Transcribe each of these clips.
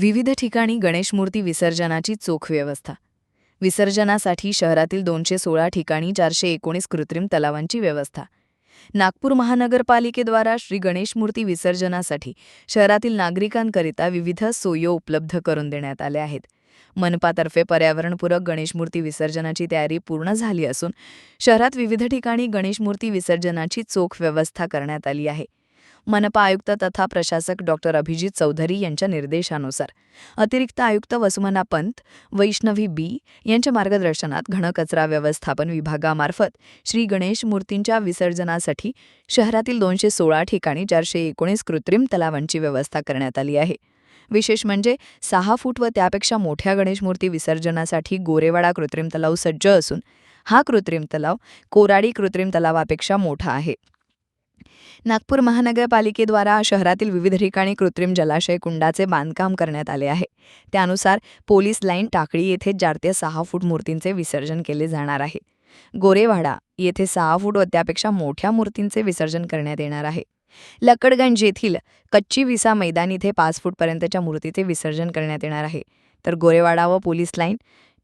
विविध ठिकाणी गणेशमूर्ती विसर्जनाची चोख व्यवस्था. विसर्जनासाठी शहरातील दोनशे सोळा ठिकाणी चारशे एकोणीस कृत्रिम तलावांची व्यवस्था. नागपूर महानगरपालिकेद्वारा श्री गणेश मूर्ती विसर्जनासाठी शहरातील नागरिकांकरिता विविध सोयो उपलब्ध करून देण्यात आल्या आहेत. मनपातर्फे पर्यावरणपूरक गणेशमूर्ती विसर्जनाची तयारी पूर्ण झाली असून शहरात विविध ठिकाणी गणेशमूर्ती विसर्जनाची चोख व्यवस्था करण्यात आली आहे. मनपा आयुक्त तथा प्रशासक डॉक्टर अभिजित चौधरी यांच्या निर्देशानुसार. अतिरिक्त आयुक्त वसुमना पंत वैष्णवी बी यांच्या मार्गदर्शनात घनकचरा व्यवस्थापन विभागामार्फत श्री गणेश मूर्तींच्या विसर्जनासाठी शहरातील दोनशे सोळा ठिकाणी चारशे एकोणीस कृत्रिम तलावांची व्यवस्था करण्यात आली आहे. विशेष म्हणजे सहा फूट व त्यापेक्षा मोठ्या गणेशमूर्ती विसर्जनासाठी गोरेवाडा कृत्रिम तलाव सज्ज असून हा कृत्रिम तलाव कोराडी कृत्रिम तलावापेक्षा मोठा आहे. नागपूर महानगरपालिकेद्वारा शहरातील विविध ठिकाणी कृत्रिम जलाशय कुंडाचे बांधकाम करण्यात आले आहे. त्यानुसार पोलीस लाईन टाकळी येथे चार ते सहा फूट मूर्तींचे विसर्जन केले जाणार आहे. गोरेवाडा येथे सहा फूट व त्यापेक्षा मोठ्या मूर्तींचे विसर्जन करण्यात येणार आहे. लकडगंज येथील कच्ची विसा मैदान इथे पाच फूटपर्यंतच्या मूर्तीचे विसर्जन करण्यात येणार आहे. तर गोरेवाडा व पोलीस लाईन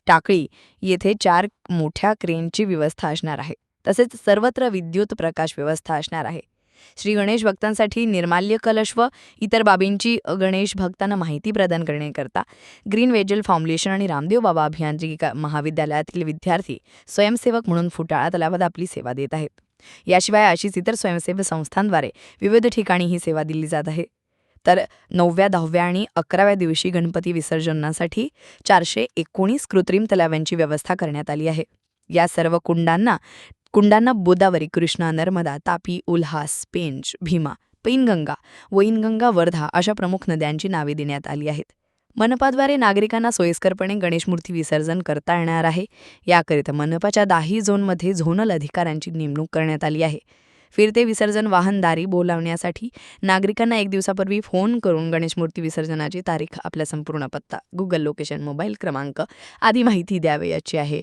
टाकळी येथे चार मोठ्या क्रेनची व्यवस्था असणार आहे. तसेच सर्वत्र विद्युत प्रकाश व्यवस्था असणार आहे. श्री गणेश भक्तांसाठी निर्माल्य कलश व इतर बाबींची गणेश भक्तांना माहिती प्रदान करण्याकरता ग्रीन वेजल फाउंडेशन आणि रामदेव बाबा अभियांत्रिकी महाविद्यालयातील विद्यार्थी स्वयंसेवक म्हणून फुटाळा तलावात आपली सेवा देत आहेत. याशिवाय अशीच इतर स्वयंसेवी संस्थांद्वारे विविध ठिकाणी ही सेवा दिली जात आहे. तर नवव्या दहाव्या आणि अकराव्या दिवशी गणपती विसर्जनासाठी चारशे एकोणीस कृत्रिम तलाव्यांची व्यवस्था करण्यात आली आहे. या सर्व कुंडांना कुंडांना गोदावरी कृष्णा नर्मदा तापी उल्हास पेंच भीमा पैनगंगा वैनगंगा वर्धा अशा प्रमुख नद्यांची नावे देण्यात आली आहेत. मनपाद्वारे नागरिकांना सोयीस्करपणे गणेशमूर्ती विसर्जन करता येणार आहे. याकरिता मनपाच्या दाही झोनमध्ये झोनल अधिकाऱ्यांची नेमणूक करण्यात आली आहे. फिरते विसर्जन वाहनदारी बोलावण्यासाठी नागरिकांना एक दिवसापूर्वी फोन करून गणेशमूर्ती विसर्जनाची तारीख आपला संपूर्ण पत्ता गुगल लोकेशन मोबाईल क्रमांक आदी माहिती द्यावे याची आहे.